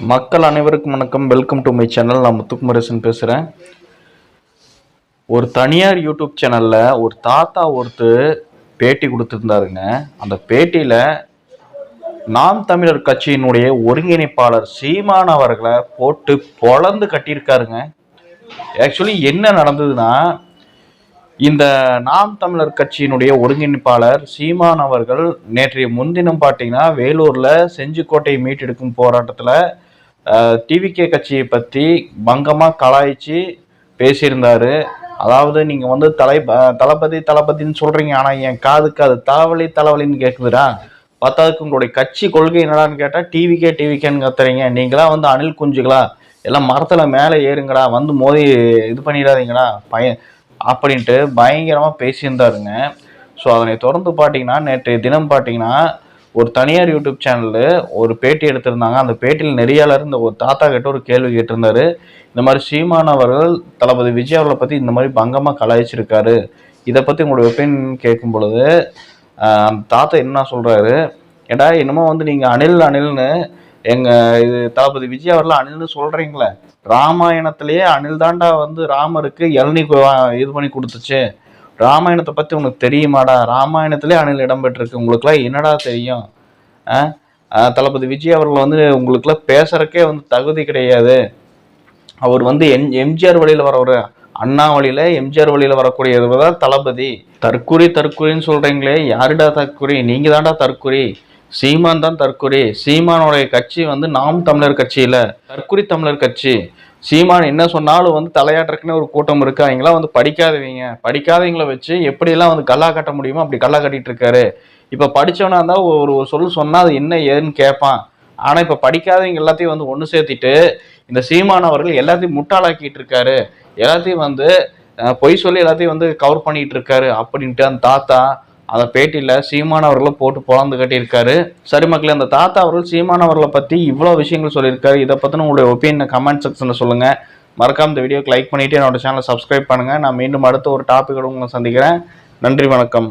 மக்கள் அனைவருக்கும் வணக்கம். வெல்கம் டு மை சேனல் நான் முத்துக்குமரேசன் பேசுகிறேன் ஒரு தனியார் யூடியூப் சேனலில் ஒரு தாத்தா ஒருத்தர் பேட்டி கொடுத்துருந்தாருங்க. அந்த பேட்டியில் நாம் தமிழர் கட்சியினுடைய ஒருங்கிணைப்பாளர் சீமான் அவர்களை போட்டு பொழந்து கட்டியிருக்காருங்க. ஆக்சுவலி என்ன நடந்ததுன்னா இந்த நாம் தமிழர் கட்சியினுடைய ஒருங்கிணைப்பாளர் சீமான் அவர்கள் நேற்றைய முன்தினம் பார்த்தீங்கன்னா வேலூரில் செஞ்சிக்கோட்டை மீட்டெடுக்கும் போராட்டத்தில் டிவிகே கட்சியை பற்றி பங்கமாக கலாய்ச்சி பேசியிருந்தாரு. அதாவது நீங்கள் வந்து தலை தளபதி தளபதின்னு சொல்கிறீங்க ஆனால் என் காதுக்கு அது தலைவலி தலைவலின்னு கேட்குதுடா. பத்தாவதுக்கு உங்களுடைய கட்சி கொள்கை என்னடான்னு கேட்டால் டிவிக்கே டிவிக்கேன்னு கத்துறீங்க. நீங்களா வந்து அணில் குஞ்சுகளா? எல்லாம் மரத்தில் மேலே ஏறுங்கடா. வந்து மோதி இது பண்ணிடாதீங்கடா. பையன் அப்படின்ட்டு பயங்கரமாக பேசியிருந்தாருங்க. ஸோ அதனை தொடர்ந்து பார்த்தீங்கன்னா நேற்றைய தினம் பார்த்தீங்கன்னா ஒரு தனியார் யூடியூப் சேனலில் ஒரு பேட்டி எடுத்திருந்தாங்க. அந்த பேட்டியில் நெறியாளர் இந்த ஒரு தாத்தா கிட்ட ஒரு கேள்வி கேட்டிருந்தாரு. இந்த மாதிரி சீமான் அவர்கள் தளபதி விஜய் அவர்களை பற்றி இந்த மாதிரி பங்கமாக கலாய்ச்சிருக்காரு. இதை பற்றி உங்களுடைய ஒப்பீனியன் கேட்கும் பொழுது அந்த தாத்தா என்ன சொல்கிறாரு ஏடா என்னமோ வந்து நீங்கள் அணில் அணில்னு எங்கள் இது தளபதி விஜய் அவர்லாம் அணில்னு சொல்கிறீங்களே ராமாயணத்திலேயே அனில் தாண்டா வந்து ராமருக்கு இளநி இது பண்ணி கொடுத்துச்சு. ராமாயணத்தை பற்றி உனக்கு தெரியுமாடா? ராமாயணத்திலே அணில் இடம்பெற்றிருக்கு. உங்களுக்குலாம் என்னடா தெரியும்? தளபதி விஜய் அவர்கள் வந்து உங்களுக்குலாம் பேசுறக்கே வந்து தகுதி கிடையாது. அவர் வந்து எம் எம்ஜிஆர் வழியில் வரவர். அண்ணா வழியில் எம்ஜிஆர் வழியில் வரக்கூடியவர் தான் தளபதி. தற்குறி தற்குறின்னு சொல்கிறீங்களே யாருடா தற்குறி நீங்கள் தான்டா தற்குறி சீமான் தான் தற்கொலை. சீமானுடைய கட்சி வந்து நாம் தமிழர் கட்சியில் தற்கொலை தமிழர் கட்சி. சீமான் என்ன சொன்னாலும் வந்து தலையாட்டுறக்குன்னு ஒரு கூட்டம் இருக்கு. அவங்களாம் வந்து படிக்காதவங்க. படிக்காதவங்கள வச்சு எப்படியெல்லாம் வந்து கல்லா கட்ட முடியுமோ அப்படி கல்லா கட்டிட்டு இருக்காரு. இப்போ படித்தவனா இருந்தால் ஒரு ஒரு சொல் சொன்னால் அது என்ன ஏதுன்னு கேட்பான் ஆனால் இப்போ படிக்காதவங்க எல்லாத்தையும் வந்து ஒன்று சேர்த்திட்டு இந்த சீமான் அவர்கள் எல்லாத்தையும் முட்டாளாக்கிட்டு இருக்காரு. எல்லாத்தையும் வந்து பொய் சொல்லி எல்லாத்தையும் வந்து கவர் பண்ணிட்டு இருக்காரு அப்படின்ட்டு அந்த தாத்தா அந்த பேட்டியில் சீமான் அவர்களை போட்டு பொழந்து கட்டியிருக்காரு. சரி மக்களே அந்த தாத்தா அவர்கள் சீமான் அவர்களை பற்றி இவ்வளோ விஷயங்கள் சொல்லியிருக்காரு. இதை பற்றின உங்களுடைய ஒப்பீனியன் கமெண்ட் செக்ஷனில் சொல்லுங்கள் மறக்காம இந்த வீடியோக்கு லைக் பண்ணிவிட்டு என்னோட சேனலை சப்ஸ்கிரைப் பண்ணுங்கள் நான் மீண்டும் அடுத்த ஒரு டாப்பிக்கோடு உங்களை சந்திக்கிறேன். நன்றி வணக்கம்.